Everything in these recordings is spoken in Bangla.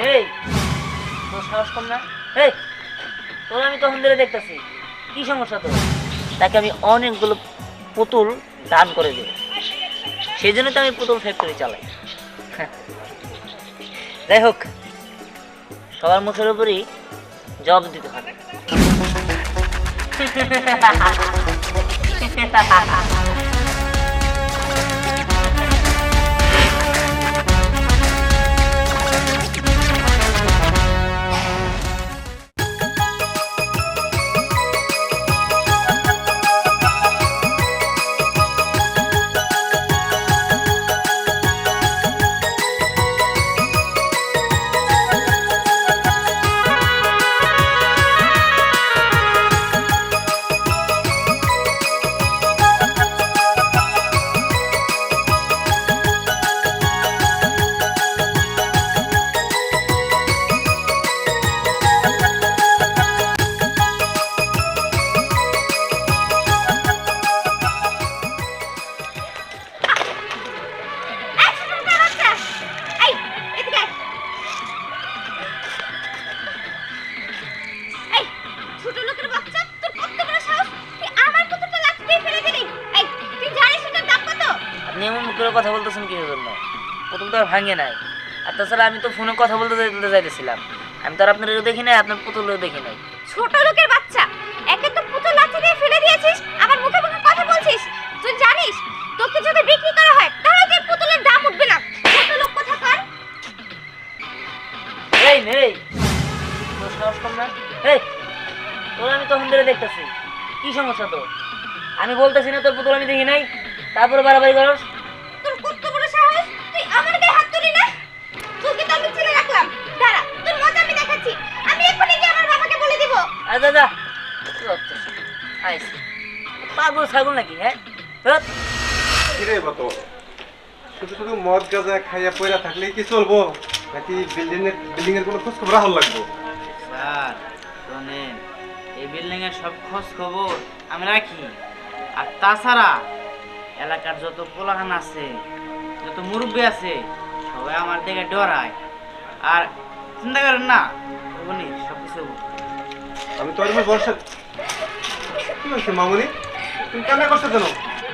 এই তোর সাহস কম না? এই, তোর আমি তখন ধরে দেখতেছি। কি সমস্যা তোর? তাকে আমি অনেকগুলো পুতুল দান করে দেব। সেই জন্য তো আমি পুতুল ফ্যাক্টরি চালাই। হ্যাঁ। যাই হোক, সবার মুখের উপরই জব দিতে হবে। আপনি এমন করে কথা বলতেছেন কিসের জন্য? পুতুল তো আর ভাঙে নাই। আর তাছাড়া আমি তো ফোনে কথা বলতে যাইতে যাইতেছিলাম। আমি তো আর আপনার দেখি নাই আপনার পুতুলও দেখি নাই। ছোট লোকের বাচ্চা! একে তো পুতুল লাথি দিয়ে ফেলে দিয়েছিস আবার মুখে মুখে কথা বলছিস। তুই জানিস তোকে যদি বিক্রি করা হয় তাহলে তোর পুতুলের দাম উঠবে না। ছোট লোক কথা কর এই। নেই তোর সাহস কম না? এই তোর আমি তখন ধরে দেখতেছি। কি সমস্যা তোর? আমি বলতেছি না তোর পুতুল আমি দেখি নাই তারপরে বাড়াবাড়ি করস। আর দাদা আইস পাগল ছাগল নাকি হ্যাঁ। কিরে বতো শুধু শুধু মদ গাঁজা খাইয়া পয়রা থাকলেই কি চলবো? নাকি বিল্ডিং এর বিল্ডিং এর কোনো খোঁজ খবর রাখল লাগবো? স্যার শোনেন এই বিল্ডিং এর সব খোঁজ খবর আমি রাখি। আর তাছাড়া এলাকার যত পোলাহান আছে যত মুরব্বী আছে সবাই আমার দিকে ডরায়। আর চিন্তা করেন না উনি সব কিছু আমি তো আর বর্ষা কি হয়েছে মামুনি? তুমি কান্না করছ কেন?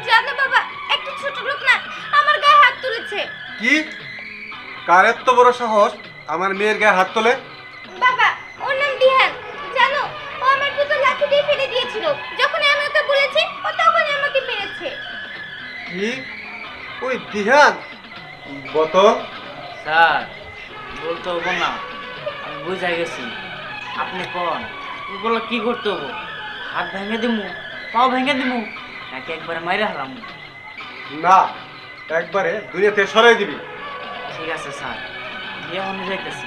জানো বাবা একটা ছোট লোক না আমার গায়ে হাত তুলেছে। কি? কার এত বড় সাহস? আমার মেয়ের গায়ে হাত তোলে? বাবা ওর নাম দিহান জানো ও আমার পুতুল লাঠি দিয়ে ফেলে দিয়েছিল। যখন আমি ওকে বলেছি ও তখনই আমাকে মেরেছে। কি? ওই দিহান বোতল? স্যার বলতে হব না আমি বুঝা গেছি। আপনি কোন? ওগুলো কি করতে হব? হাত ভেঙে দিমু পাও ভেঙে দিমু নাকি একবারে মাইরে হারামু না একবারে দুনিয়া থেকে সরাই দিবি। ঠিক আছে স্যার বিয়ে হনে যাইতেছি।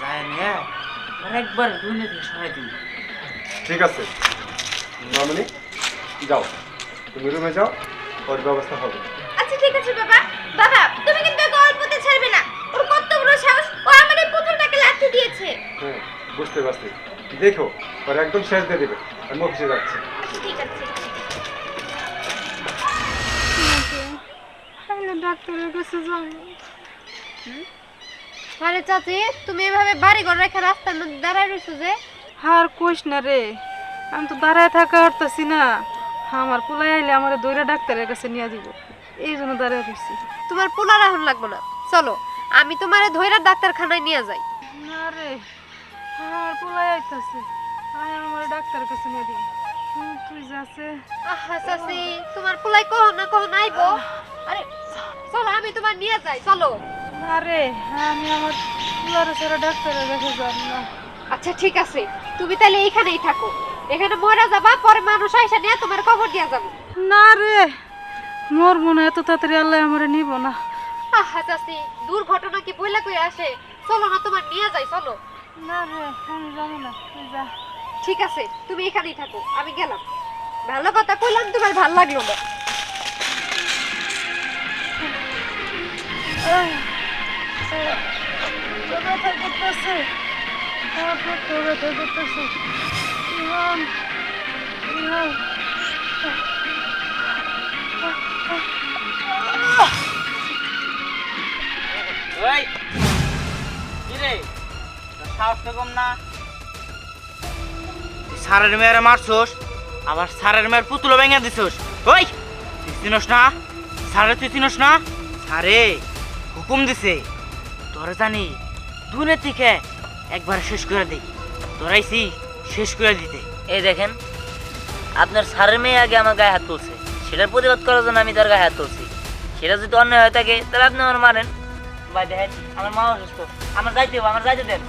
যায় নিয়ে একবার দুনিয়া থেকে সরাই দিন ঠিক আছে। মামুনি যাও। তুমি রুমে যাও ওর ব্যবস্থা হবে। আচ্ছা ঠিক আছে বাবা। বাবা তুমি কিন্তু ওকে অল্পতে ছাড়বে না। ওর কত বড় সাহস ও আমার এই পুতুলটাকে লাঠি দিয়েছে। হ্যাঁ বুঝতে পারছি। দেখো ওর একদম শেষ দিয়ে দেবে। আমি অফিসে যাচ্ছি। ডাক্তারের কাছে আরে চাচি তুমি এভাবে বাড়ি ঘর রেখে রাস্তার মধ্যে দাঁড়ায় রয়েছো যে? আর কইস না রে আমি তো দাঁড়ায় থাকা পারতাছি না। আমার পোলাই আইলে আমার দৈরা ডাক্তারের কাছে নিয়ে দিব এই জন্য দাঁড়ায় রয়েছি তোমার পোলা রাহুল লাগবো না। চলো আমি তোমারে ধৈরা ডাক্তারখানায় নিয়ে যাই। না রে। আমার পোলাই আইতাছে। আয় আমার ডাক্তারের কাছে নিয়ে হুম, তুই যাচ্ছে আহা চাচি তোমার পোলাই কখন না কখন আইবো আরে চলো আমি তোমার নিয়ে যাই চলো। না রে আমি আমার পোলারে ছাড়া ডাক্তারের কাছে যাব না। আচ্ছা ঠিক আছে। তুমি তাহলে এইখানেই থাকো। এখানে মরা যাবা পরে মানুষ আইসা নিয়ে তোমার খবর দিয়ে যাবে। না রে মোর মনে এত তাড়াতাড়ি আল্লাহ আমার নিব না। আহা চাচি দুর্ঘটনা কি বইলা কই আসে? চলো না তোমার নিয়ে যাই চলো। না রে আমি যাব না তুই যা। ঠিক আছে তুমি এখানেই থাকো আমি গেলাম। ভালো কথা কইলাম তোমার ভালো লাগল না। ব্যথা করতেছে? আমার সাহস তো কম না সারের মেয়েরে মারছোস আবার সারের মেয়ের পুতুলো ভেঙে দিছোস। ওই তুই চিনস না? সারে তুই চিনস না? সারে হুকুম দিছে। তোরা জানি দুনে থেকে একবার শেষ করে দিই। তোরাইছি শেষ করে দিতে। এই দেখেন আপনার সারের মেয়ে আগে আমার গায়ে হাত তুলছে। সেটার প্রতিবাদ করার জন্য আমি তার গায়ে হাত তুলছি। সেটা যদি অন্যায় হয়ে থাকে তাহলে আপনি আমার মানেন ভাই দেখেন আমার মা অসুস্থ। আমার যাইতে হবে আমার যাইতে দেন।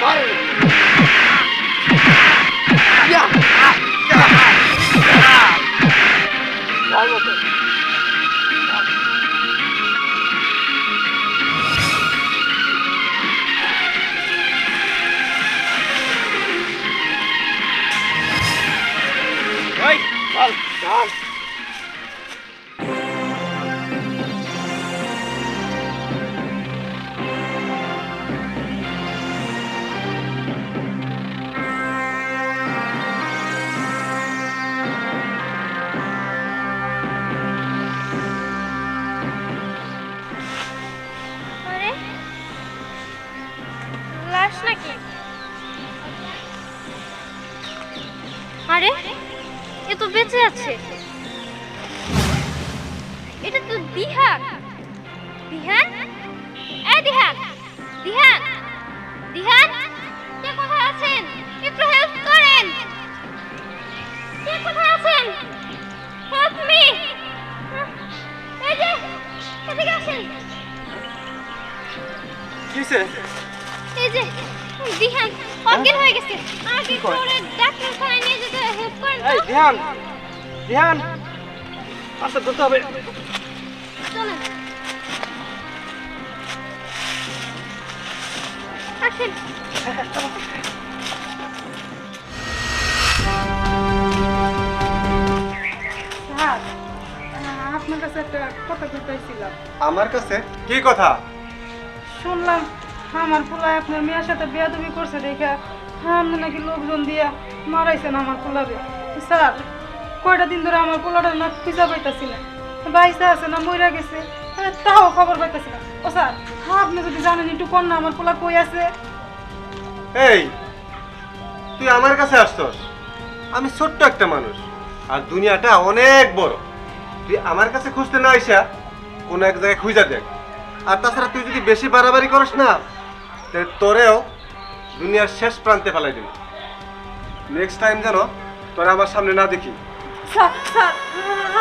ওই ধ্যান ধ্যান আচ্ছা ধরতে হবে। আসেন। আপনার কাছে একটা কথা বলতেছিলাম আমার কাছে? কি কথা? শুনলাম আমার পোলায় আপনার মেয়ের সাথে বেয়াদবি করছে দেখে আপনি নাকি লোকজন দিয়া মারাইছেন আমার পোলারে স্যার, কয়টা দিন ধরে আমার পোলাটা না খুঁজা পাইতাছি না। বাইসা আছে না মইরা গেছে তাও খবর পাইতাছি না। ও স্যার, আপনি যদি জানেন একটু কন না আমার পোলা কই আছে? এই, তুই আমার কাছে আসছস? আমি ছোট্ট একটা মানুষ, আর দুনিয়াটা অনেক বড়। তুই আমার কাছে খুঁজতে না আইসা, কোনো এক জায়গায় খুঁজা দেখ। আর তাছাড়া তুই যদি বেশি বাড়াবাড়ি করিস না তোরেও দুনিয়ার শেষ প্রান্তে ফেলাই দিবি। নেক্সট টাইম যেন তোরা আমার সামনে না দেখি। স্যার স্যার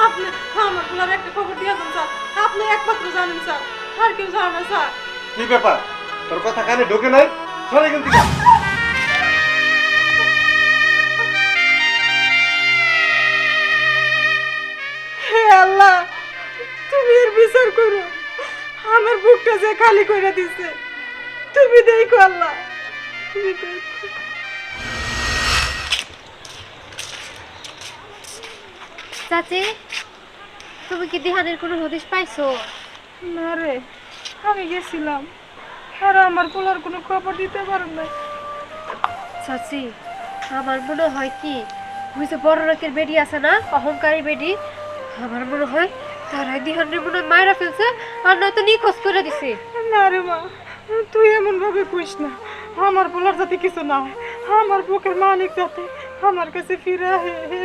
আপনি আমার পোলার একটা খবর দিয়েছেন স্যার। আপনি একমাত্র জানেন স্যার। আর কেউ জানে না স্যার। কি ব্যাপার? তোর কথা কানে ঢোকে নাই? সরে কিন্তু হে আল্লাহ তুমি এর বিচার করো। আমার বুকটা যে খালি করে দিছে। তুমি দেখো আল্লাহ তুমি দেখো। চাচি তুমি কি দিহানের কোনো হদিশ পাইছো? না রে আমি গেছিলাম। আর আমার পোলার কোনো খবর দিতে পারো না। চাচি আমার মনে হয় কি ওই যে বড় লোকের বেডি আছে না অহংকারী বেডি আমার মনে হয় তারাই দিহানের মনে হয় মায়েরা ফেলছে আর নয়তো নিখোঁজ করে দিছে। না রে মা তুই এমন ভাবে কইস না। আমার পোলার যাতে কিছু না আমার বুকের মালিক যাতে আমার কাছে ফিরে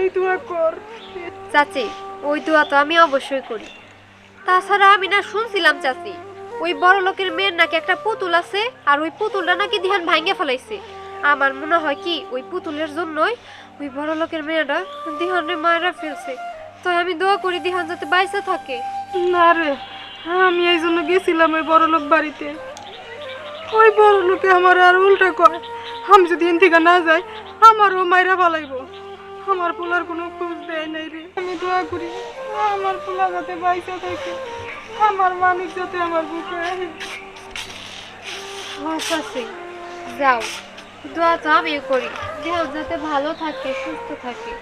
এই দোয়া কর। চাচি, ওই দোয়া তো আমি অবশ্যই করি। তাছাড়া আমি না শুনছিলাম চাচি, ওই বড় লোকের মেয়ের নাকি একটা পুতুল আছে, আর ওই পুতুলটা নাকি ধ্যান ভাঙে ফেলাইছে। আমার মনে হয় কি, ওই পুতুলের জন্যই ওই বড় লোকের মেয়েটা দিহানের মায়েরা ফেলছে। তাই আমি দোয়া করি দিহান যাতে বাইসে থাকে। না রে, আমি এই জন্য গেছিলাম ওই বড় লোক বাড়িতে। ওই বড় লোকে আমার আর উল্টা কয়, আমি যদি এন থেকে না যাই, আমারও মাইরা ফালাইব। আমার পোলার কোনো খোঁজ দেয় আমি দোয়া করি আমার পোলা যাতে বাইসা থাকে আমার মানিক যাতে আমার বুকে। আচ্ছা যাও। দোয়া তো আমিও করি দেহ যাতে ভালো থাকে সুস্থ থাকে।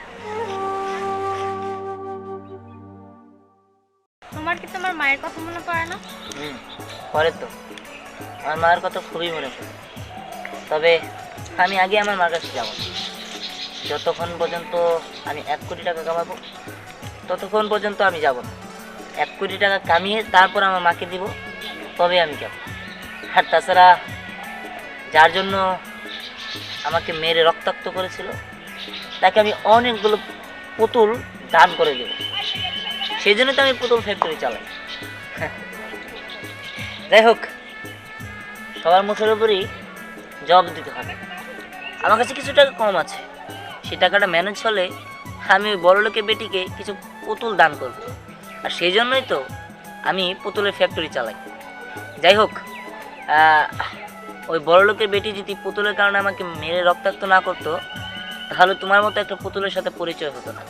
তোমার কি তোমার মায়ের কথা মনে পড়ে না? হুম পরে তো। আমার মায়ের কথা খুবই মনে পড়ে। তবে আমি আগে আমার মার কাছে যাব। যতক্ষণ পর্যন্ত আমি এক কোটি টাকা কামাবো, ততক্ষণ পর্যন্ত আমি যাব না। এক কোটি টাকা কামিয়ে তারপর আমার মাকে দিব, তবে আমি যাব। আর তাছাড়া যার জন্য আমাকে মেরে রক্তাক্ত করেছিল, তাকে আমি অনেকগুলো পুতুল দান করে দেব। সেই জন্য তো আমি পুতুল ফ্যাক্টরি চালাই। যাই হোক, সবার মুখের উপরই জব দিতে হবে। আমার কাছে কিছু টাকা কম আছে। সেই টাকাটা ম্যানেজ হলে আমি ওই বড়লোকের বেটিকে কিছু পুতুল দান করব। আর সেই জন্যই তো আমি পুতুলের ফ্যাক্টরি চালাই। যাই হোক ওই বড়লোকের বেটি যদি পুতুলের কারণে আমাকে মেরে রক্তাক্ত না করতো তাহলে তোমার মতো একটা পুতুলের সাথে পরিচয় হতো না।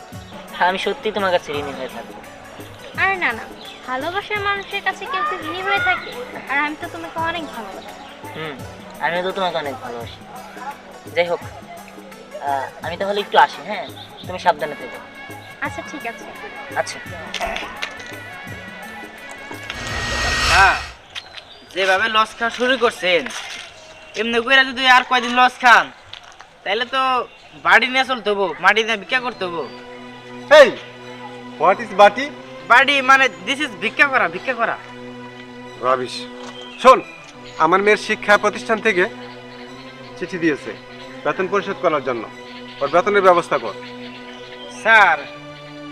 আমি সত্যি তোমার কাছে ঋণী হয়ে থাকব। আরে না না ভালোবাসার মানুষের কাছে কেউ কি ঋণী হয়ে থাকে? আর আমি তো তোমাকে অনেক ভালোবাসি। হুম আমিও তো তোমাকে অনেক ভালোবাসি। যাই হোক আমি তাহলে একটু আসি হ্যাঁ? তুমি সাবধানে থেকো। আচ্ছা ঠিক আছে। আচ্ছা। হ্যাঁ যেভাবে লস খাওয়া শুরু করছেন এমনি করে যদি আর কয়দিন লস খান তাহলে তো বাড়ি নিয়ে চলতে হব মাটি নিয়ে ভিক্ষা করতে হব। এই হোয়াট ইজ বাটি? বাড়ি মানে দিস ইজ ভিক্ষা করা ভিক্ষা করা। রাবিশ শোন আমার মেয়ের শিক্ষা প্রতিষ্ঠান থেকে চিঠি দিয়েছে। বেতন পরিশোধ করার জন্য। ওর বেতনের ব্যবস্থা কর। স্যার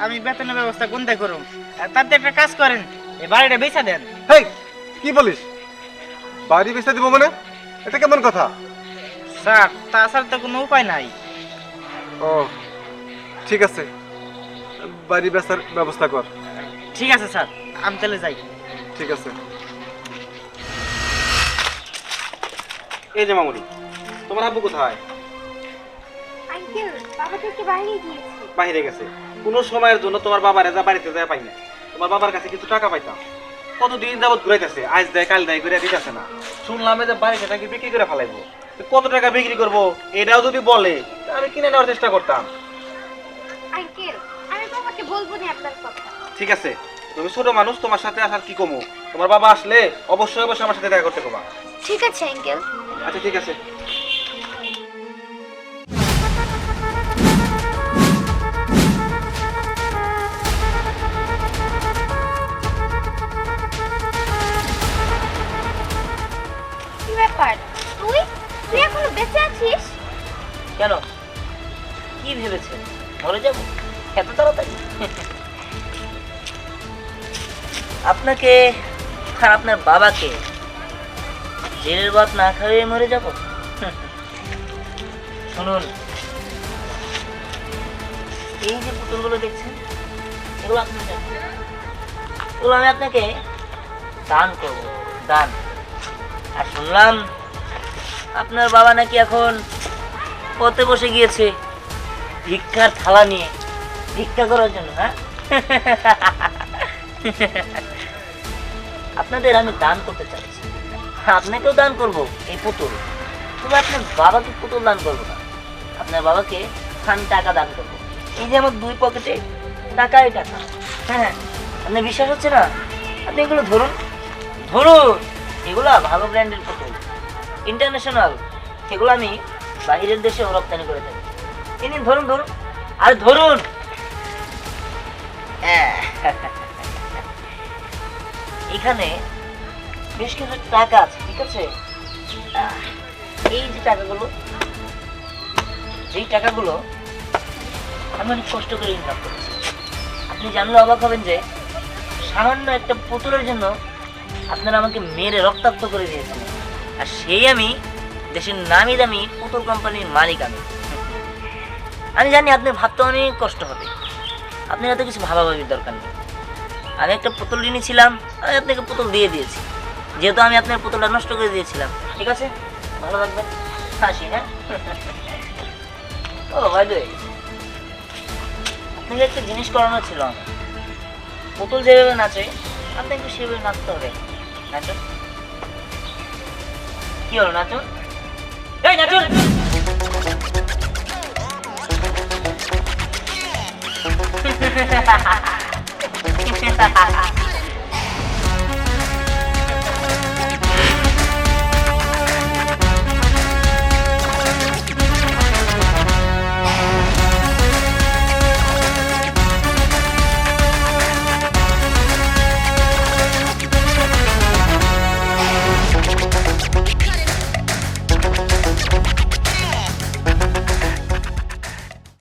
আমি বেতনের ব্যবস্থা কোনটা করুন তার তো একটা কাজ করেন এই বাড়িটা বেচা দেন। হেই কি বলিস? বাড়ি বেচা দিব মানে? এটা কেমন কথা? স্যার তা তাছাড়া তো কোনো উপায় নাই। ও ঠিক আছে। বাড়ি বেচার ব্যবস্থা কর। ঠিক আছে স্যার আমি তাহলে যাই। ঠিক আছে। এই যে মামুনি তোমার আব্বু কোথায়? আঙ্কেল বাবাকে একটু বাইরে গিয়েছি। বাইরে গেছে। কোনো সময়ের জন্য তোমার বাবার যা বাড়িতে যায় পাই না। তোমার বাবার কাছে কিছু টাকা পাইতাম। কতদিন যাবত ঘুরাইতেছে আজ দেয় কাল দেয় ঘুরে দিতেছে না। শুনলাম যে বাড়িতে নাকি বিক্রি করে ফেলাইবো। কত টাকা বিক্রি করব এটাও যদি বলে আমি কিনে নেওয়ার চেষ্টা করতাম। আঙ্কেল আমি বাবাকে বলব না আপনার কথা। ঠিক আছে তুমি ছোট মানুষ তোমার সাথে আসার কি কমু? তোমার বাবা আসলে অবশ্যই অবশ্যই আমার সাথে দেখা করতে কবা। ঠিক আছে আঙ্কেল। আচ্ছা ঠিক আছে। বেঁচে আছিস কেন? কি ভেবেছেন মরে যাব? এত তাড়াতাড়ি? আপনাকে আর আপনার বাবাকে জেলের ভাত না খাইয়ে মরে যাব? শুনুন, এই যে পুতুলগুলো দেখছেন, এগুলো আপনার। এগুলো আমি আপনাকে দান করব, দান। আর শুনলাম আপনার বাবা নাকি এখন পথে বসে গিয়েছে ভিক্ষার থালা নিয়ে। ভিক্ষা করার জন্য হ্যাঁ? আপনাদের আমি দান করতে চাচ্ছি। আপনাকেও দান করব এই পুতুল। তবে আপনার বাবাকে পুতুল দান করব না। আপনার বাবাকে আমি টাকা দান করব। এই যে আমার দুই পকেটে টাকাই টাকা। হ্যাঁ আপনার বিশ্বাস হচ্ছে না? আপনি এগুলো ধরুন। ধরুন! এগুলো ভালো ব্র্যান্ডের পুতুল। ইন্টারন্যাশনাল সেগুলো আমি বাইরের দেশেও রপ্তানি করে থাকি। তিনি ধরুন ধরুন। আর ধরুন। আহ, এখানে বেশ কিছু টাকা আছে ঠিক আছে? এই যে টাকাগুলো যেই টাকাগুলো আমি অনেক কষ্ট করে ইনকাম করেছি। আপনি জানলে অবাক হবেন যে সামান্য একটা পুতুলের জন্য আপনারা আমাকে মেরে রক্তাক্ত করে দিয়েছেন আর সেই আমি দেশের নামি দামি পুতুল কোম্পানির মালিক আমি। আমি জানি আপনার ভাবতে অনেক কষ্ট হবে। আপনার এত কিছু ভাবাভাবির দরকার নেই। আমি একটা পুতুল ছিলাম আমি আপনাকে পুতুল দিয়ে দিয়েছি। যেহেতু আমি আপনার পুতুলটা নষ্ট করে দিয়েছিলাম, ঠিক আছে? ভালো থাকবেন। হাসি হ্যাঁ? ও ভাই আপনাকে একটা জিনিস করানো ছিল আমার। পুতুল যেভাবে নাচে, আপনাকে সেভাবে নাচতে হবে। নাচুন কি হলো নাচুন এই নাচুন